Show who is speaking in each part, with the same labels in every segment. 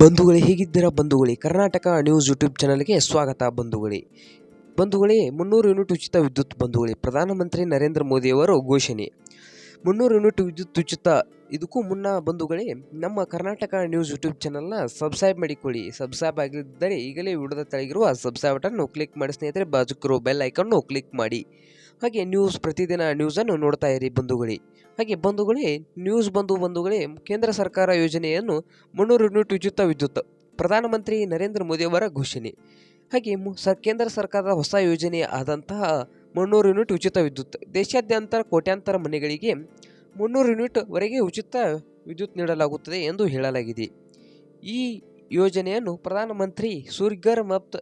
Speaker 1: ಬಂಧುಗಳೇ ಹೇಗಿದ್ದೀರಾ ಬಂಧುಗಳೇ? ಕರ್ನಾಟಕ ನ್ಯೂಸ್ ಯೂಟ್ಯೂಬ್ ಚಾನಲ್ಗೆ ಸ್ವಾಗತ ಬಂಧುಗಳೇ. ಬಂಧುಗಳೇ, ಮುನ್ನೂರು ಯೂನಿಟ್ ಉಚಿತ ವಿದ್ಯುತ್ ಬಂಧುಗಳೇ. ಪ್ರಧಾನಮಂತ್ರಿ ನರೇಂದ್ರ ಮೋದಿಯವರು ಘೋಷಣೆ. ಮುನ್ನೂರು ಯೂನಿಟ್ ವಿದ್ಯುತ್ ಉಚಿತ, ಇದಕ್ಕೂ ಮುನ್ನ ಬಂಧುಗಳೇ, ನಮ್ಮ ಕರ್ನಾಟಕ ನ್ಯೂಸ್ ಯೂಟ್ಯೂಬ್ ಚಾನಲ್ನ ಸಬ್ಸ್ಕ್ರೈಬ್ ಮಾಡಿಕೊಳ್ಳಿ. ಸಬ್ಸ್ಕ್ರೈಬ್ ಆಗಿದ್ದರೆ ಈಗಲೇ ವಿಡಿಯೋದ ತೆಳಗಿರುವ ಸಬ್ಸ್ಕ್ರೈಬ್ ಬಟನ್ನು ಕ್ಲಿಕ್ ಮಾಡಿ ಸ್ನೇಹಿತರೆ ಬಾಜುಕರು ಬೆಲ್ ಐಕನ್ನು ಕ್ಲಿಕ್ ಮಾಡಿ. ಹಾಗೆ ನ್ಯೂಸ್ ಪ್ರತಿದಿನ ನ್ಯೂಸನ್ನು ನೋಡ್ತಾ ಇರಿ ಬಂಧುಗಳೇ. ಹಾಗೆ ಬಂಧುಗಳೇ ನ್ಯೂಸ್ ಬಂಧು ಬಂಧುಗಳೇ, ಕೇಂದ್ರ ಸರ್ಕಾರ ಯೋಜನೆಯನ್ನು ಮುನ್ನೂರು ಯೂನಿಟ್ ಉಚಿತ ವಿದ್ಯುತ್, ಪ್ರಧಾನಮಂತ್ರಿ ನರೇಂದ್ರ ಮೋದಿಯವರ ಘೋಷಣೆ. ಹಾಗೆ ಕೇಂದ್ರ ಸರ್ಕಾರದ ಹೊಸ ಯೋಜನೆ ಆದಂತಹ ಮುನ್ನೂರು ಯೂನಿಟ್ ಉಚಿತ ವಿದ್ಯುತ್, ದೇಶಾದ್ಯಂತ ಕೋಟ್ಯಾಂತರ ಮನೆಗಳಿಗೆ ಮುನ್ನೂರು ಯೂನಿಟ್ ವರೆಗೆ ಉಚಿತ ವಿದ್ಯುತ್ ನೀಡಲಾಗುತ್ತದೆ ಎಂದು ಹೇಳಲಾಗಿದೆ. ಈ ಯೋಜನೆಯನ್ನು ಪ್ರಧಾನಮಂತ್ರಿ ಸೂರ್ಗರ್ ಮತ್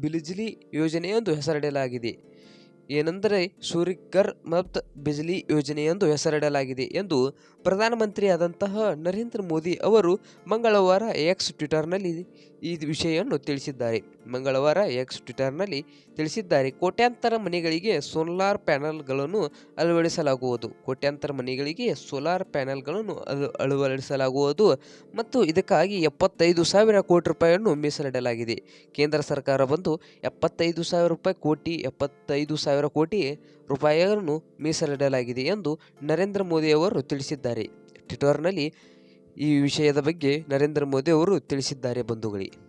Speaker 1: ಬಿಲಿಜಿಲಿ ಯೋಜನೆ ಎಂದು ಹೆಸರಿಡಲಾಗಿದೆ. ಏನೆಂದರೆ ಸೂರಿಗರ್ ಮತ್ ಬಿಜ್ಲಿ ಯೋಜನೆ ಎಂದು ಹೆಸರಿಡಲಾಗಿದೆ ಎಂದು ಪ್ರಧಾನಮಂತ್ರಿಯಾದಂತಹ ನರೇಂದ್ರ ಮೋದಿ ಅವರು ಮಂಗಳವಾರ ಎಕ್ಸ್ ಟ್ವಿಟರ್ನಲ್ಲಿ ಈ ವಿಷಯವನ್ನು ತಿಳಿಸಿದ್ದಾರೆ. ಮಂಗಳವಾರ ಎಕ್ಸ್ ಟ್ವಿಟರ್ನಲ್ಲಿ ತಿಳಿಸಿದ್ದಾರೆ, ಕೋಟ್ಯಾಂತರ ಮನೆಗಳಿಗೆ ಸೋಲಾರ್ ಪ್ಯಾನಲ್ಗಳನ್ನು ಅಳವಡಿಸಲಾಗುವುದು. ಕೋಟ್ಯಾಂತರ ಮನೆಗಳಿಗೆ ಸೋಲಾರ್ ಪ್ಯಾನಲ್ಗಳನ್ನು ಅಳ, ಅಳವಡಿಸಲಾಗುವುದು ಮತ್ತು ಇದಕ್ಕಾಗಿ ಎಪ್ಪತ್ತೈದು ಸಾವಿರ ಕೋಟಿ ರೂಪಾಯಿಯನ್ನು ಮೀಸಲಿಡಲಾಗಿದೆ. ಕೇಂದ್ರ ಸರ್ಕಾರ ಬಂದು ಎಪ್ಪತ್ತೈದು ಸಾವಿರ ರೂಪಾಯಿ, ಕೋಟಿ ಎಪ್ಪತ್ತೈದು ಸಾವಿರ ಕೋಟಿ ರೂಪಾಯಿಯನ್ನು ಮೀಸಲಿಡಲಾಗಿದೆ ಎಂದು ನರೇಂದ್ರ ಮೋದಿ ಅವರು ತಿಳಿಸಿದ್ದಾರೆ. ಟ್ವಿಟರ್ನಲ್ಲಿ ಈ ವಿಷಯದ ಬಗ್ಗೆ ನರೇಂದ್ರ ಮೋದಿ ಅವರು ತಿಳಿಸಿದ್ದಾರೆ ಬಂಧುಗಳೇ.